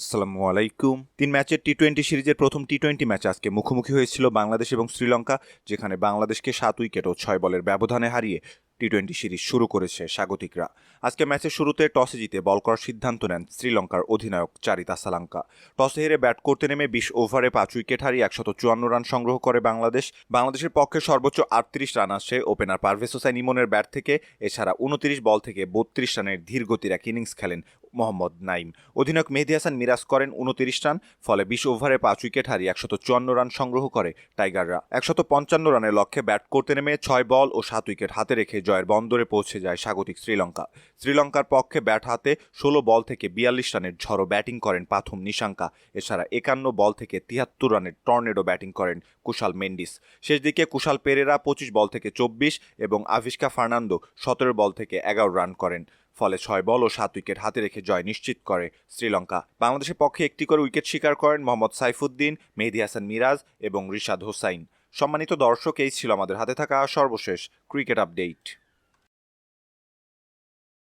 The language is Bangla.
আসসালামু আলাইকুম। তিন ম্যাচের টি টোয়েন্টি সিরিজের প্রথম টি টোয়েন্টি ম্যাচ আজকে মুখোমুখি হয়েছিল বাংলাদেশ এবং শ্রীলঙ্কা, যেখানে বাংলাদেশকে সাত উইকেট ও ছয় বলের ব্যবধানে হারিয়ে টি টোয়েন্টি সিরিজ শুরু করেছে স্বাগতিকরা। আজকে ম্যাচের শুরুতে টসে জিতে বল করার সিদ্ধান্ত নেন শ্রীলঙ্কার অধিনায়ক চারিতা সালাঙ্কা। টসে হেরে ব্যাট করতে নেমে বিশ ওভারে পাঁচ উইকেট হারিয়ে একশত চুয়ান্ন রান সংগ্রহ করে বাংলাদেশ। বাংলাদেশের পক্ষে সর্বোচ্চ আটত্রিশ রান আসে ওপেনার পারভেজ হোসেন ইমনের ব্যাট থেকে, এছাড়া উনত্রিশ বল থেকে বত্রিশ রানের ধীরগতির এক ইনিংস খেলেন মোহাম্মদ নাইম। অধিনায়ক মেহেদি হাসান মিরাজ করেন উনতিরিশ রান, ফলে বিশ ওভারে পাঁচ উইকেট হারিয়ে একশত চুয়ান্ন রান সংগ্রহ করে টাইগাররা। একশত পঞ্চান্ন রানের লক্ষ্যে ব্যাট করতে নেমে ছয় বল ও সাত উইকেট হাতে রেখে জয়ের বন্দরে পৌঁছে যায় স্বাগতিক শ্রীলঙ্কা। শ্রীলঙ্কার পক্ষে ব্যাট হাতে ষোলো বল থেকে বিয়াল্লিশ রানের ঝড়ো ব্যাটিং করেন পাথুম নিশাঙ্কা। এছাড়া একান্ন বল থেকে তিয়াত্তর রানের টর্নেডো ব্যাটিং করেন কুশাল মেন্ডিস। শেষ দিকে কুশাল পেরেরা পঁচিশ বল থেকে চব্বিশ এবং আভিষ্কা ফার্নান্দো সতেরো বল থেকে এগারো রান করেন। ফলে ছয় বল ও সাত উইকেট হাতে রেখে জয় নিশ্চিত করে শ্রীলঙ্কা। বাংলাদেশের পক্ষে একটি করে উইকেট শিকার করেন মোহাম্মদ সাইফুদ্দিন, মেহেদি হাসান মিরাজ এবং রিশাদ হোসাইন। সম্মানিত দর্শক, এই ছিল আমাদের হাতে থাকা সর্বশেষ ক্রিকেট আপডেট।